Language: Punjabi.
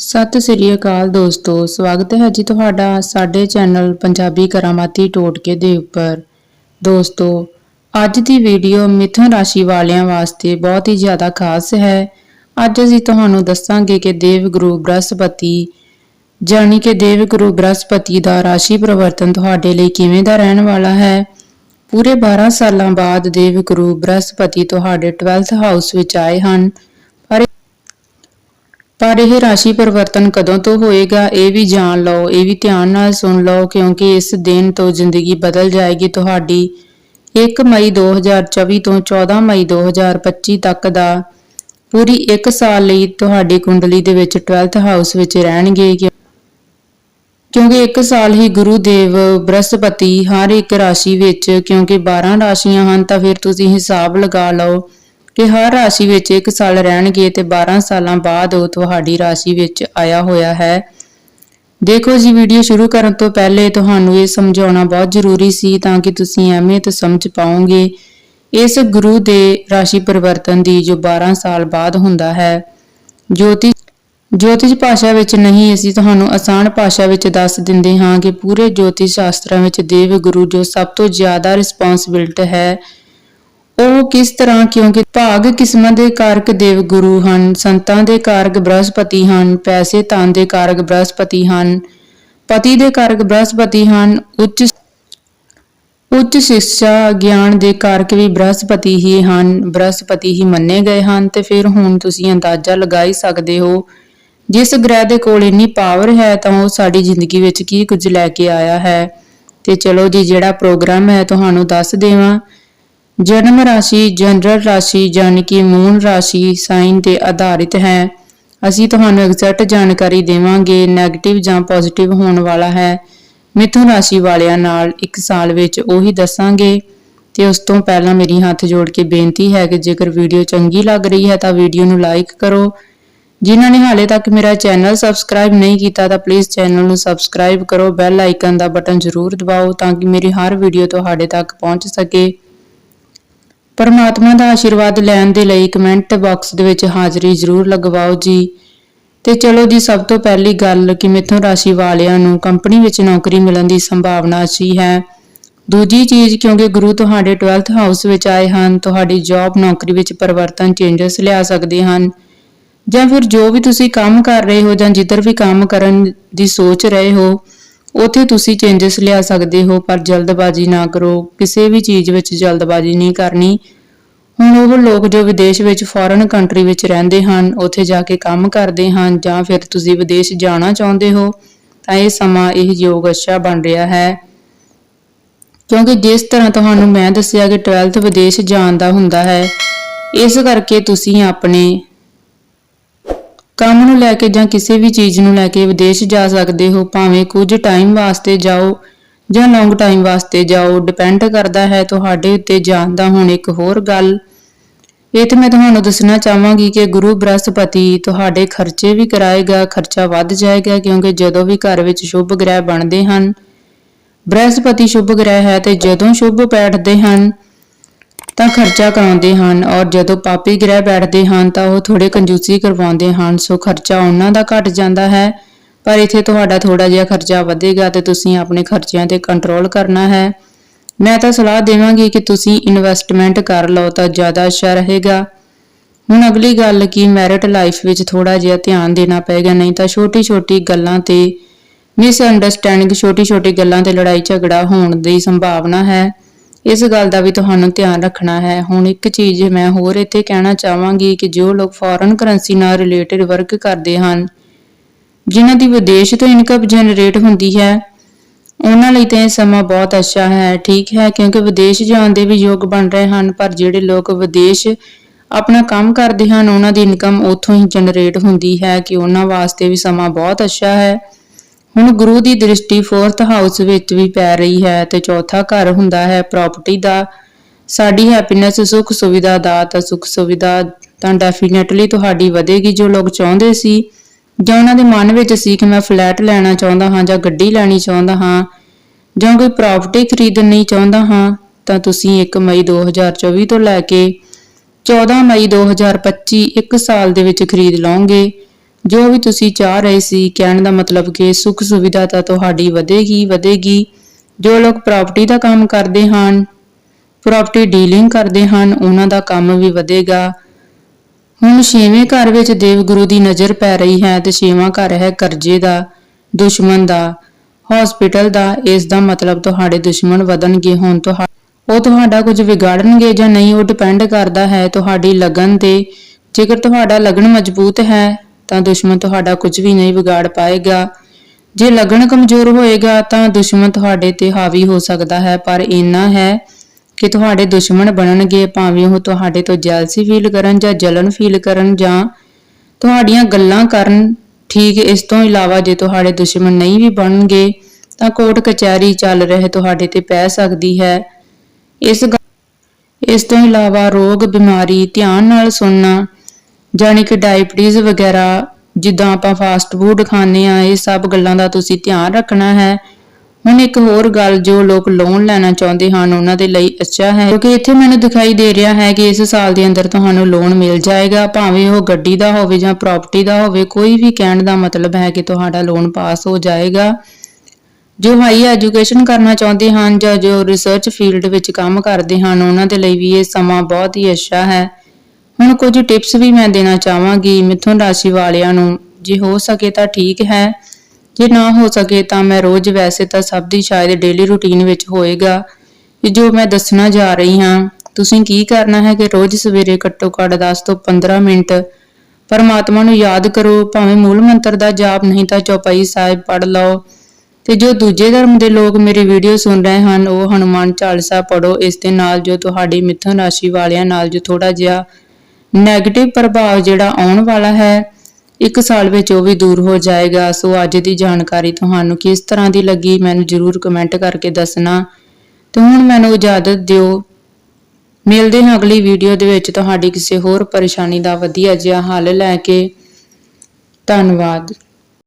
ਸਤਿ ਸ੍ਰੀ ਅਕਾਲ ਦੋਸਤੋ, ਸਵਾਗਤ ਹੈ ਜੀ ਤੁਹਾਡਾ ਸਾਡੇ ਚੈਨਲ ਪੰਜਾਬੀ ਕਰਾਮਾਤੀ ਟੋਟਕੇ ਦੇ ਉੱਪਰ। ਦੋਸਤੋ, ਅੱਜ ਦੀ ਵੀਡੀਓ ਮਿਥੁਨ ਰਾਸ਼ੀ ਵਾਲਿਆਂ ਵਾਸਤੇ ਬਹੁਤ ਹੀ ਜ਼ਿਆਦਾ ਖਾਸ ਹੈ। ਅੱਜ ਅਸੀਂ ਤੁਹਾਨੂੰ ਦੱਸਾਂਗੇ ਕਿ ਦੇਵ ਗੁਰੂ ਬ੍ਰਹਸਪਤੀ, ਜਾਣੀ ਕਿ ਦੇਵ ਗੁਰੂ ਬ੍ਰਹਸਪਤੀ ਦਾ ਰਾਸ਼ੀ ਪਰਿਵਰਤਨ ਤੁਹਾਡੇ ਲਈ ਕਿਵੇਂ ਦਾ ਰਹਿਣ ਵਾਲਾ ਹੈ, ਪੂਰੇ 12 ਸਾਲਾਂ ਬਾਅਦ ਦੇਵ ਗੁਰੂ ਬ੍ਰਹਸਪਤੀ ਤੁਹਾਡੇ 12th ਹਾਊਸ ਵਿੱਚ ਆਏ ਹਨ। ਪਰ ਇਹ ਰਾਸ਼ੀ ਪਰਿਵਰਤਨ ਕਦੋਂ ਤੋਂ ਹੋਏਗਾ, ਇਹ ਵੀ ਜਾਣ ਲਓ, ਇਹ ਵੀ ਧਿਆਨ ਨਾਲ ਸੁਣ ਲਓ, ਕਿਉਂਕਿ ਇਸ ਦਿਨ ਤੋਂ ਜ਼ਿੰਦਗੀ ਬਦਲ ਜਾਏਗੀ ਤੁਹਾਡੀ। 1 ਮਈ 2024 ਤੋਂ 14 ਮਈ 2025 ਤੱਕ ਦਾ ਪੂਰੀ 1 ਸਾਲ ਲਈ ਤੁਹਾਡੀ ਕੁੰਡਲੀ ਦੇ ਵਿੱਚ 12th ਹਾਊਸ ਵਿੱਚ ਰਹਿਣਗੇ। ਕਿਉਂਕਿ 1 ਸਾਲ ਹੀ ਗੁਰੂ ਦੇਵ ਬ੍ਰਹਸਪਤੀ ਹਰ ਇੱਕ ਰਾਸ਼ੀ ਵਿੱਚ, ਕਿਉਂਕਿ 12 ਰਾਸ਼ੀਆਂ ਹਨ, ਤਾਂ ਫਿਰ ਤੁਸੀਂ ਹਿਸਾਬ ਲਗਾ ਲਓ। ਕਿ ਹਰ ਰਾਸ਼ੀ ਵਿੱਚ ਇੱਕ ਸਾਲ ਰਹਿਣਗੇ ਤੇ 12 ਸਾਲਾਂ ਬਾਅਦ ਉਹ ਤੁਹਾਡੀ ਰਾਸ਼ੀ ਵਿੱਚ ਆਇਆ ਹੋਇਆ ਹੈ। ਦੇਖੋ ਜੀ, ਵੀਡੀਓ ਸ਼ੁਰੂ ਕਰਨ ਤੋਂ ਪਹਿਲੇ ਤੁਹਾਨੂੰ ਇਹ ਸਮਝਾਉਣਾ ਬਹੁਤ ਜ਼ਰੂਰੀ ਸੀ ਤਾਂ ਕਿ ਤੁਸੀਂ ਅਹਿਮੀਅਤ ਸਮਝ ਪਾਓਗੇ। ਇਸ ਗੁਰੂ ਦੇ ਰਾਸ਼ੀ ਪਰਿਵਰਤਨ ਦੀ ਜੋ 12 ਸਾਲ ਬਾਅਦ ਹੁੰਦਾ ਹੈ, ਜੋਤੀ ਜੋਤਿਸ਼ ਭਾਸ਼ਾ ਵਿੱਚ ਨਹੀਂ, ਅਸੀਂ ਤੁਹਾਨੂੰ ਆਸਾਨ ਭਾਸ਼ਾ ਵਿੱਚ ਦੱਸ ਦਿੰਦੇ ਹਾਂ ਕਿ ਪੂਰੇ ਜੋਤਿਸ਼ ਸ਼ਾਸਤਰਾਂ ਵਿੱਚ ਦੇਵ ਗੁਰੂ ਜੋ ਸਭ ਤੋਂ ਜ਼ਿਆਦਾ ਰਿਸਪੌਂਸਿਬਿਲਟ ਹੈ ਉਹ ਕਿਸ ਤਰ੍ਹਾਂ, ਕਿਉਂਕਿ ਭਾਗ ਕਿਸਮਾਂ ਦੇ ਕਾਰਕ ਦੇਵ ਗੁਰੂ ਹਨ, ਸੰਤਾਂ ਦੇ ਕਾਰਕ ਬ੍ਰਹਸਪਤੀ ਹਨ, ਪੈਸੇ ਧਨ ਦੇ ਕਾਰਕ ਬ੍ਰਹਸਪਤੀ ਹਨ, ਪਤੀ ਦੇ ਕਾਰਕ ਬ੍ਰਹਸਪਤੀ ਹਨ, ਉੱਚ ਉੱਚ ਸਿੱਖਿਆ ਗਿਆਨ ਦੇ ਕਾਰਕ ਵੀ ਬ੍ਰਹਸਪਤੀ ਹੀ ਹਨ, ਬ੍ਰਹਸਪਤੀ ਹੀ ਮੰਨੇ ਗਏ ਹਨ, ਤੇ ਫਿਰ ਹੁਣ ਤੁਸੀਂ ਅੰਦਾਜ਼ਾ ਲਗਾ ਹੀ ਸਕਦੇ ਹੋ, ਜਿਸ ਗ੍ਰਹਿ ਦੇ ਕੋਲ ਇੰਨੀ ਪਾਵਰ ਹੈ, ਤਾਂ ਉਹ ਸਾਡੀ ਜ਼ਿੰਦਗੀ ਵਿੱਚ ਕੀ ਕੁਝ ਲੈ ਕੇ ਆਇਆ ਹੈ। ਤੇ ਚਲੋ ਜੀ, ਜਿਹੜਾ ਪ੍ਰੋਗਰਾਮ ਹੈ, ਤੁਹਾਨੂੰ ਦੱਸ ਦੇਵਾਂ। ਜਨਮ ਰਾਸ਼ੀ, ਜਨਰਲ ਰਾਸ਼ੀ ਜਾਣੀ ਕਿ ਮੂਨ ਰਾਸ਼ੀ ਸਾਈਨ ਤੇ ਆਧਾਰਿਤ ਹੈ। ਅਸੀਂ ਤੁਹਾਨੂੰ ਐਗਜ਼ੈਕਟ ਜਾਣਕਾਰੀ ਦੇਵਾਂਗੇ 네ਗੇਟਿਵ ਜਾਂ ਪੋਜ਼ਿਟਿਵ ਹੋਣ ਵਾਲਾ ਹੈ। ਮਿਥੁਨ ਰਾਸ਼ੀ ਵਾਲਿਆਂ ਨਾਲ ਇੱਕ ਸਾਲ ਵਿੱਚ ਉਹੀ ਦੱਸਾਂਗੇ। ਤੇ ਉਸ ਤੋਂ ਪਹਿਲਾਂ ਮੇਰੀ ਹੱਥ ਜੋੜ ਕੇ ਬੇਨਤੀ ਹੈ ਕਿ ਜੇਕਰ ਵੀਡੀਓ ਚੰਗੀ ਲੱਗ ਰਹੀ ਹੈ ਤਾਂ ਵੀਡੀਓ ਨੂੰ ਲਾਈਕ ਕਰੋ। ਜਿਨ੍ਹਾਂ ਨੇ ਹਾਲੇ ਤੱਕ ਮੇਰਾ ਚੈਨਲ ਸਬਸਕ੍ਰਾਈਬ ਨਹੀਂ ਕੀਤਾ ਤਾਂ ਪਲੀਜ਼ ਚੈਨਲ ਨੂੰ ਸਬਸਕ੍ਰਾਈਬ ਕਰੋ। ਬੈਲ ਆਈਕਨ ਦਾ ਬਟਨ ਜ਼ਰੂਰ ਦਬਾਓ ਤਾਂ ਕਿ ਮੇਰੀ ਹਰ ਵੀਡੀਓ ਤੁਹਾਡੇ ਤੱਕ ਪਹੁੰਚ ਸਕੇ। ਪਰਮਾਤਮਾ ਦਾ ਆਸ਼ੀਰਵਾਦ ਲੈਣ ਦੇ ਲਈ ਕਮੈਂਟ ਬਾਕਸ ਦੇ ਵਿੱਚ ਹਾਜ਼ਰੀ ਜ਼ਰੂਰ ਲਗਵਾਓ ਜੀ। ਤੇ ਚਲੋ ਜੀ, ਸਭ ਤੋਂ ਪਹਿਲੀ ਗੱਲ ਕਿ ਮਿਥੁਨ ਰਾਸ਼ੀ ਵਾਲਿਆਂ ਨੂੰ ਕੰਪਨੀ ਵਿੱਚ ਨੌਕਰੀ ਮਿਲਣ ਦੀ ਸੰਭਾਵਨਾ ਅੱਛੀ ਹੈ। ਦੂਜੀ ਚੀਜ਼, ਕਿਉਂਕਿ ਗੁਰੂ ਤੁਹਾਡੇ 12th ਹਾਊਸ ਵਿੱਚ ਆਏ ਹਨ, ਤੁਹਾਡੀ ਜੌਬ ਨੌਕਰੀ ਵਿੱਚ ਪਰਿਵਰਤਨ ਚੇਂਜਸ ਲਿਆ ਸਕਦੇ ਹਨ। ਜਾਂ ਫਿਰ ਜੋ ਵੀ ਤੁਸੀਂ ਕੰਮ ਕਰ ਰਹੇ ਹੋ ਜਾਂ ਜਿੱਧਰ ਵੀ ਕੰਮ ਕਰਨ ਦੀ ਸੋਚ ਰਹੇ ਹੋ ਉਥੇ ਤੁਸੀਂ ਚੇਂਜਸ ਲਿਆ ਸਕਦੇ ਹੋ, ਪਰ ਜਲਦਬਾਜ਼ੀ ਨਾ ਕਰੋ। ਕਿਸੇ ਵੀ ਚੀਜ਼ ਵਿੱਚ ਜਲਦਬਾਜ਼ੀ ਨਹੀਂ ਕਰਨੀ। ਹੁਣ ਉਹ ਲੋਕ ਜੋ ਵਿਦੇਸ਼ ਵਿੱਚ ਫੋਰਨ ਕੰਟਰੀ ਵਿੱਚ ਰਹਿੰਦੇ ਹਨ, ਉੱਥੇ ਜਾ ਕੇ ਕੰਮ ਕਰਦੇ ਹਨ, ਜਾਂ ਫਿਰ ਤੁਸੀਂ ਵਿਦੇਸ਼ ਜਾਣਾ ਚਾਹੁੰਦੇ ਹੋ, ਤਾਂ ਇਹ ਸਮਾਂ, ਇਹ ਯੋਗ ਅੱਛਾ ਬਣ ਰਿਹਾ ਹੈ। ਕਿਉਂਕਿ ਜਿਸ ਤਰ੍ਹਾਂ ਤੁਹਾਨੂੰ ਮੈਂ ਦੱਸਿਆ ਕਿ 12th ਵਿਦੇਸ਼ ਜਾਣ ਦਾ ਹੁੰਦਾ ਹੈ, ਇਸ ਕਰਕੇ ਤੁਸੀਂ ਆਪਣੇ ਕੰਮ ਨੂੰ ਲੈ ਕੇ ਜਾਂ ਕਿਸੇ ਵੀ ਚੀਜ਼ ਨੂੰ ਲੈ ਕੇ ਵਿਦੇਸ਼ ਜਾ ਸਕਦੇ ਹੋ, ਭਾਵੇਂ ਕੁਝ ਟਾਈਮ ਵਾਸਤੇ ਜਾਓ ਜਾਂ ਲੌਂਗ ਟਾਈਮ ਵਾਸਤੇ ਜਾਓ ਡਿਪੈਂਡ ਕਰਦਾ ਹੈ ਤੁਹਾਡੇ ਉੱਤੇ ਜਾਣ ਦਾ। ਹੁਣ ਇੱਕ ਹੋਰ ਗੱਲ, ਇਹ ਤੇ ਮੈਂ ਤੁਹਾਨੂੰ ਦੱਸਣਾ ਚਾਹਾਂਗੀ ਕਿ ਗੁਰੂ ਬ੍ਰਹਸਪਤੀ ਤੁਹਾਡੇ ਖਰਚੇ ਵੀ ਕਰਾਏਗਾ, ਖਰਚਾ ਵੱਧ ਜਾਏਗਾ, ਕਿਉਂਕਿ ਜਦੋਂ ਵੀ ਘਰ ਵਿੱਚ ਸ਼ੁਭ ਗ੍ਰਹਿ ਬਣਦੇ ਹਨ, ਬ੍ਰਹਸਪਤੀ ਸ਼ੁਭ ਗ੍ਰਹਿ ਹੈ ਤੇ ਜਦੋਂ ਸ਼ੁਭ ਬੈਠਦੇ ਹਨ ਤਾਂ ਖਰਚਾ ਕਰਾਉਂਦੇ ਹਨ ਔਰ ਜਦੋਂ ਪਾਪੀ ਗ੍ਰਹਿ ਬੈਠਦੇ ਹਨ ਤਾਂ ਉਹ ਥੋੜੇ ਕੰਜੂਸੀ ਕਰਵਾਉਂਦੇ ਹਨ, ਸੋ ਖਰਚਾ ਉਹਨਾਂ ਦਾ ਘਟ ਜਾਂਦਾ ਹੈ। ਪਰ ਇੱਥੇ ਤੁਹਾਡਾ ਥੋੜਾ ਜਿਹਾ ਖਰਚਾ ਵਧੇਗਾ ਤੇ ਤੁਸੀਂ ਆਪਣੇ ਖਰਚਿਆਂ ਤੇ ਕੰਟਰੋਲ ਕਰਨਾ ਹੈ। ਮੈਂ ਤਾਂ ਸਲਾਹ ਦੇਵਾਂਗੀ ਕਿ ਤੁਸੀਂ ਇਨਵੈਸਟਮੈਂਟ ਕਰ ਲਓ ਤਾਂ ਜ਼ਿਆਦਾ ਅੱਛਾ ਰਹੇਗਾ। ਹੁਣ ਅਗਲੀ ਗੱਲ ਕੀ ਮੈਰਿਟ ਲਾਈਫ ਵਿੱਚ ਥੋੜਾ ਜਿਹਾ ਧਿਆਨ ਦੇਣਾ ਪਏਗਾ, ਨਹੀਂ ਤਾਂ ਛੋਟੀ-ਛੋਟੀ ਗੱਲਾਂ ਤੇ ਮਿਸ ਅੰਡਰਸਟੈਂਡਿੰਗ ਛੋਟੀ-ਛੋਟੀ ਗੱਲਾਂ ਤੇ ਲੜਾਈ ਝਗੜਾ ਹੋਣ ਦੀ ਸੰਭਾਵਨਾ ਹੈ। ਇਸ ਗੱਲ ਦਾ ਵੀ ਤੁਹਾਨੂੰ ਧਿਆਨ ਰੱਖਣਾ ਹੈ। ਹੁਣ ਇੱਕ ਚੀਜ਼ ਮੈਂ ਹੋਰ ਇੱਥੇ ਕਹਿਣਾ ਚਾਹਾਂਗੀ ਕਿ ਜੋ ਲੋਕ ਫੋਰਨ ਕਰੰਸੀ ਨਾਲ ਰਿਲੇਟਡ ਵਰਕ ਕਰਦੇ ਹਨ, ਜਿਨ੍ਹਾਂ ਦੀ ਵਿਦੇਸ਼ ਤੋਂ ਇਨਕਮ ਜਨਰੇਟ ਹੁੰਦੀ ਹੈ, ਉਹਨਾਂ ਲਈ ਤਾਂ ਇਹ ਸਮਾਂ ਬਹੁਤ ਅੱਛਾ ਹੈ। ਠੀਕ ਹੈ, ਕਿਉਂਕਿ ਵਿਦੇਸ਼ ਜਾਣ ਦੇ ਵੀ ਯੋਗ ਬਣ ਰਹੇ ਹਨ, ਪਰ ਜਿਹੜੇ ਲੋਕ ਵਿਦੇਸ਼ ਆਪਣਾ ਕੰਮ ਕਰਦੇ ਹਨ, ਉਹਨਾਂ ਦੀ ਇਨਕਮ ਉੱਥੋਂ ਹੀ ਜਨਰੇਟ ਹੁੰਦੀ ਹੈ ਕਿ ਉਹਨਾਂ ਵਾਸਤੇ ਵੀ ਸਮਾਂ ਬਹੁਤ ਅੱਛਾ ਹੈ। ਹੁਣ ਗੁਰੂ ਦੀ ਦ੍ਰਿਸ਼ਟੀ 4th ਹਾਊਸ ਵਿੱਚ ਵੀ ਪੈ ਰਹੀ ਹੈ ਤੇ ਚੌਥਾ ਘਰ ਹੁੰਦਾ ਹੈ ਪ੍ਰਾਪਰਟੀ ਦਾ। ਸਾਡੀ ਹੈਪੀਨੈਸ ਸੁੱਖ ਸੁਵਿਧਾ ਦਾ ਤਾਂ ਸੁੱਖ ਸੁਵਿਧਾ ਤਾਂ ਡੈਫੀਨਿਟਲੀ ਤੁਹਾਡੀ ਵਧੇਗੀ ਜੋ ਲੋਕ ਚਾਹੁੰਦੇ ਸੀ। ਜਾਂ ਉਹਨਾਂ ਦੇ ਮਨ ਵਿੱਚ ਸੀ ਕਿ ਮੈਂ ਫਲੈਟ ਲੈਣਾ ਚਾਹੁੰਦਾ ਹਾਂ ਜਾਂ ਗੱਡੀ ਲੈਣੀ ਚਾਹੁੰਦਾ ਹਾਂ ਜਾਂ ਕੋਈ ਪ੍ਰਾਪਰਟੀ ਖਰੀਦਣੀ ਚਾਹੁੰਦਾ ਹਾਂ, ਤਾਂ ਤੁਸੀਂ 1 ਮਈ 2024 ਤੋਂ ਲੈ ਕੇ 14 ਮਈ 2025 ਇੱਕ ਸਾਲ ਦੇ ਵਿੱਚ ਖਰੀਦ ਲਓਗੇ। ਜੋ ਵੀ ਤੁਸੀਂ ਚਾਹ ਰਹੇ ਸੀ, ਕਹਿਣ ਦਾ ਮਤਲਬ ਕਿ ਸੁੱਖ ਸੁਵਿਧਾ ਤਾਂ ਤੁਹਾਡੀ ਵਧੇਗੀ ਵਧੇਗੀ। ਜੋ ਲੋਕ ਪ੍ਰਾਪਰਟੀ ਦਾ ਕੰਮ ਕਰਦੇ ਹਨ ਪ੍ਰਾਪਰਟੀ ਡੀਲਿੰਗ ਕਰਦੇ ਹਨ, ਉਹਨਾਂ ਦਾ ਕੰਮ ਵੀ ਵਧੇਗਾ। ਹੁਣ ਛੇਵੇਂ ਘਰ ਵਿੱਚ ਦੇਵ ਗੁਰੂ ਦੀ ਨਜ਼ਰ ਪੈ ਰਹੀ ਹੈ ਤੇ ਛੇਵਾਂ ਘਰ ਹੈ ਕਰਜ਼ੇ ਦਾ, ਦੁਸ਼ਮਣ ਦਾ ਹਸਪੀਟਲ ਦਾ। ਇਸ ਦਾ ਮਤਲਬ ਤੁਹਾਡੇ ਦੁਸ਼ਮਣ ਵਧਣਗੇ, ਹੁਣ ਤੁਹਾ ਉਹ ਤੁਹਾਡਾ ਕੁਝ ਵਿਗਾੜਨਗੇ ਜਾਂ ਨਹੀਂ, ਉਹ ਡਿਪੈਂਡ ਕਰਦਾ ਹੈ ਤੁਹਾਡੀ ਲਗਨ ਤੇ। ਜੇਕਰ ਤੁਹਾਡਾ ਲਗਨ ਮਜ਼ਬੂਤ ਹੈ ਤਾਂ ਦੁਸ਼ਮਣ ਤੁਹਾਡਾ ਕੁਝ ਵੀ ਨਹੀਂ ਵਿਗਾੜ ਪਾਏਗਾ। ਜੇ ਲਗਨ ਕਮਜ਼ੋਰ ਹੋਏਗਾ ਤਾਂ ਦੁਸ਼ਮਣ ਤੁਹਾਡੇ ਤੇ ਹਾਵੀ ਹੋ ਸਕਦਾ ਹੈ, ਪਰ ਇੰਨਾ ਹੈ ਕਿ ਤੁਹਾਡੇ ਦੁਸ਼ਮਣ ਬਣਨਗੇ, ਭਾਵੇਂ ਉਹ ਤੁਹਾਡੇ ਤੋਂ ਜੈਲਸੀ ਫੀਲ ਕਰਨ ਜਾਂ ਜਲਨ ਫੀਲ ਕਰਨ ਜਾਂ ਤੁਹਾਡੀਆਂ ਗੱਲਾਂ ਕਰਨ। ਠੀਕ ਇਸ ਤੋਂ ਇਲਾਵਾ ਜੇ ਤੁਹਾਡੇ ਦੁਸ਼ਮਣ ਨਹੀਂ ਵੀ ਬਣਨਗੇ, ਤਾਂ ਕੋਰਟ ਕਚਹਿਰੀ ਚੱਲ ਰਹੇ ਤੁਹਾਡੇ ਤੇ ਪੈ ਸਕਦੀ ਹੈ। ਇਸ ਗ- ਇਸ ਤੋਂ ਇਲਾਵਾ ਰੋਗ, ਬਿਮਾਰੀ, ਧਿਆਨ ਨਾਲ ਸੁਣਨਾ ਜਾਣੀ ਕਿ ਡਾਇਬਟੀਜ਼ ਵਗੈਰਾ, ਜਿੱਦਾਂ ਆਪਾਂ ਫਾਸਟ ਫੂਡ ਖਾਂਦੇ ਆ ਇਹ ਸਭ ਗੱਲਾਂ ਦਾ ਤੁਸੀਂ ਧਿਆਨ ਰੱਖਣਾ ਹੈ। ਹੁਣ ਇੱਕ ਹੋਰ ਗੱਲ ਜੋ ਲੋਕ ਲੋਨ ਲੈਣਾ ਚਾਹੁੰਦੇ ਹਨ, ਉਹਨਾਂ ਦੇ ਲਈ ਅੱਛਾ ਹੈ, ਕਿਉਂਕਿ ਇੱਥੇ ਮੈਨੂੰ ਦਿਖਾਈ ਦੇ ਰਿਹਾ ਹੈ ਕਿ ਇਸ ਸਾਲ ਦੇ ਅੰਦਰ ਤੁਹਾਨੂੰ ਲੋਨ ਮਿਲ ਜਾਏਗਾ, ਭਾਵੇਂ ਉਹ ਗੱਡੀ ਦਾ ਹੋਵੇ ਜਾਂ ਪ੍ਰਾਪਰਟੀ ਦਾ ਹੋਵੇ, ਕੋਈ ਵੀ ਕਹਿਣ ਦਾ ਮਤਲਬ ਹੈ ਕਿ ਤੁਹਾਡਾ ਲੋਨ ਪਾਸ ਹੋ ਜਾਏਗਾ। ਜੋ ਹਾਈ ਐਜੂਕੇਸ਼ਨ ਕਰਨਾ ਚਾਹੁੰਦੇ ਹਨ ਜਾਂ ਜੋ ਰਿਸਰਚ ਫੀਲਡ ਵਿੱਚ ਕੰਮ ਕਰਦੇ ਹਨ, ਉਹਨਾਂ ਦੇ ਲਈ ਵੀ ਇਹ ਸਮਾਂ ਬਹੁਤ ਹੀ ਅੱਛਾ ਹੈ। ਹੁਣ ਕੁਝ ਟਿਪਸ ਵੀ ਮੈਂ ਦੇਣਾ ਚਾਹਾਂਗੀ ਮਿਥੁਨ ਰਾਸ਼ੀ ਵਾਲਿਆਂ ਨੂੰ। ਜੇ ਹੋ ਸਕੇ ਤਾਂ ਠੀਕ ਹੈ। ਜੇ ਨਾ ਹੋ ਸਕੇ ਤਾਂ ਮੈਂ ਰੋਜ਼ ਵੈਸੇ ਤਾਂ ਸਭ ਦੀ ਸ਼ਾਇਦ ਡੇਲੀ ਰੁਟੀਨ ਵਿੱਚ ਹੋਏਗਾ। ਜੋ ਮੈਂ ਦੱਸਣਾ ਜਾ ਰਹੀ ਹਾਂ, ਤੁਸੀਂ ਕੀ ਕਰਨਾ ਹੈ ਕਿ ਰੋਜ਼ ਸਵੇਰੇ ਘੱਟੋ ਘੱਟ 10 ਤੋਂ 15 ਮਿੰਟ ਪਰਮਾਤਮਾ ਨੂੰ ਯਾਦ ਕਰੋ, ਭਾਵੇਂ ਮੂਲ ਮੰਤਰ ਦਾ ਜਾਪ ਨਹੀਂ ਤਾਂ ਚੌਪਾਈ ਸਾਹਿਬ ਪੜ੍ਹ ਲਓ। ਤੇ ਜੋ ਦੂਜੇ ਧਰਮ ਦੇ ਲੋਕ ਮੇਰੀ ਵੀਡੀਓ ਸੁਣ ਰਹੇ ਹਨ, ਉਹ ਹਨੂਮਾਨ ਚਾਲੀਸਾ ਪੜੋ ਇਸ ਦੇ ਨਾਲ ਜੋ ਤੁਹਾਡੀ ਮਿਥੁਨ ਰਾਸ਼ੀ ਵਾਲਿਆਂ ਨਾਲ ਜੋ ਥੋੜਾ ਜਿਹਾ 네ਗੇਟਿਵ ਪ੍ਰਭਾਵ ਜਿਹੜਾ ਆਉਣ ਵਾਲਾ ਹੈ, ਇੱਕ ਸਾਲ ਵਿੱਚ ਉਹ ਵੀ ਦੂਰ ਹੋ ਜਾਏਗਾ। ਸੋ ਅੱਜ ਦੀ ਜਾਣਕਾਰੀ ਤੁਹਾਨੂੰ ਕਿਸ ਤਰ੍ਹਾਂ ਦੀ ਲੱਗੀ, ਮੈਨੂੰ ਜਰੂਰ ਕਮੈਂਟ ਕਰਕੇ ਦੱਸਣਾ। ਤੇ ਹੁਣ ਮੈਨੂੰ ਇਜਾਜ਼ਤ ਦਿਓ। ਮਿਲਦੇ ਹਾਂ ਅਗਲੀ ਵੀਡੀਓ ਦੇ ਵਿੱਚ। ਤੁਹਾਡੀ ਕਿਸੇ ਹੋਰ ਪਰੇਸ਼ਾਨੀ ਦਾ ਵਧੀਆ ਜਿਹਾ ਹੱਲ ਲੈ ਕੇ। ਧੰਨਵਾਦ।